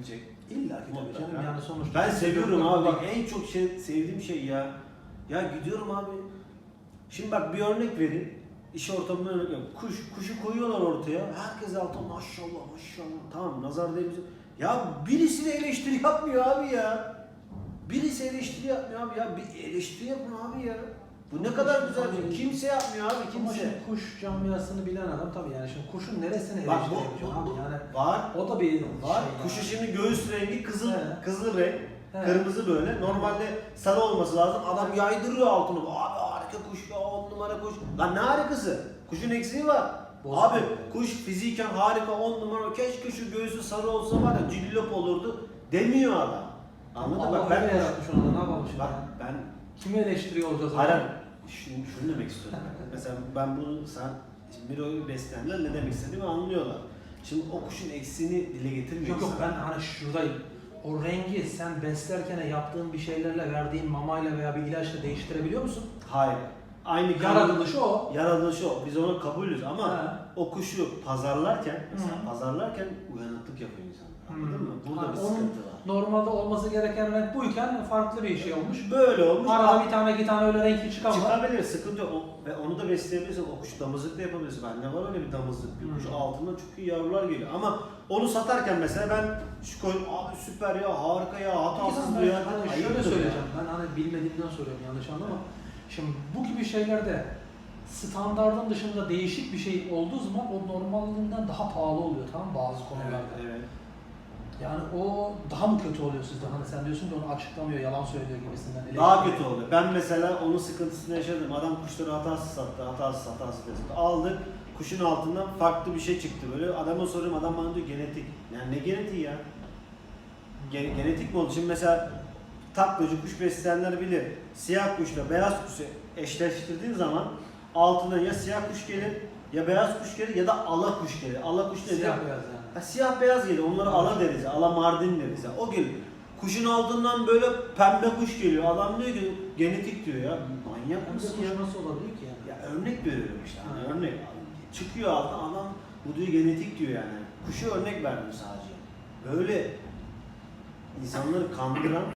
yapabilecek. İlla ki tabii canım Mutlaka. yani sonuçta. Ben seviyorum abi. Bak, en çok şey sevdiğim şey ya. Ya gidiyorum abi. Şimdi bak bir örnek vereyim. İş ortamından örnek vereyim. Kuş, kuşu koyuyorlar ortaya. Herkes altta maşallah maşallah. Tamam nazar değmesin. Ya birisi de eleştiri yapmıyor abi ya. Birisi eleştiri yapmıyor abi ya. Bir eleştiri yapın abi ya. Bu ne kadar güzel bir şey. Kimse yapmıyor abi Ama kimse. şimdi kuş camiasını bilen adam tabii yani şimdi kuşun neresine Bak bu, bu, abi bu yani. var. O da bir Var. şey Kuşu şimdi göğüs rengi kızıl He. kızıl renk. He. Kırmızı böyle. Normalde sarı olması lazım. Adam yaydırıyor altını. Abi harika kuş ya on numara kuş. Lan ne harikası? Kuşun eksiği var. Bozuk. Abi kuş fiziken harika on numara. Keşke şu göğsü sarı olsa var ya cillop olurdu demiyor adam. Anladın mı? Allah Bak ben öyle yaratmış onu da ne yapalım şimdi Bak ben Kimi eleştiriyor olacağız? Hayır, abi? Şunu, şunu demek istiyorum. Mesela ben bunu sen şimdi Miro'yu besleyenler ne demek istediğimi anlıyorlar. Şimdi o kuşun eksiğini dile getirmiyor. Yok yok ben hani şuradayım. O rengi sen beslerken yaptığın bir şeylerle, verdiğin mamayla veya bir ilaçla değiştirebiliyor musun? Hayır. Aynı Yaratılışı o. Yaratılışı o. Biz ona kabulüz ama He. o kuşu pazarlarken, mesela Hı. pazarlarken uyanıklık yapıyor insanlar. Anladın Hmm. mı? Burada Hani bir onun sıkıntı var. Normalde olması gereken renk buyken farklı bir şey olmuş. Böyle olmuş. Arada bir tane iki tane öyle renkli çıkan var. Çıkabilir, sıkıntı yok. O- Ve onu da besleyebilirsin. O kuş damızlık da yapabilirsin. Bende var öyle bir damızlık. Bir kuş Hı. altından çok iyi yavrular geliyor. Ama onu satarken mesela ben şu koyun abi süper ya, harika ya, hatasız bu ya. hani Ayıptır şöyle ya. söyleyeceğim. Ben hani bilmediğimden soruyorum yanlış anlama. Şimdi bu gibi şeylerde standardın dışında değişik bir şey olduğu zaman o normalinden daha pahalı oluyor tamam mı bazı konularda. Evet, evet. Yani o daha mı kötü oluyor sizde? Hani sen diyorsun ki onu açıklamıyor, yalan söylüyor gibisinden. Daha Eleştiri- kötü oldu. Ben mesela onun sıkıntısını yaşadım. Adam kuşları hatasız sattı, hatasız, hatasız sattı. Aldık, kuşun altından farklı bir şey çıktı böyle. Adama soruyorum, adam bana diyor genetik. Yani ne genetiği ya? Gen- genetik mi oldu? Şimdi mesela taklacı kuş besleyenler bilir. Siyah kuşla beyaz kuşu eşleştirdiğin zaman altına ya siyah kuş gelir, ya beyaz kuş gelir ya da ala kuş gelir. Ala kuş nedir? Siyah beyaz yani. Ha, siyah beyaz geliyor. Onlara ala deriz. Ala mardin deriz. O geliyor. Kuşun altından böyle pembe kuş geliyor. Adam diyor ki genetik diyor ya. Manyak mısın ya? nasıl olabilir ki yani? Ya örnek veriyorum işte. Hani Ha. örnek. Çıkıyor altından adam bu diyor genetik diyor yani. Kuşu örnek verdim sadece. Böyle insanları kandıran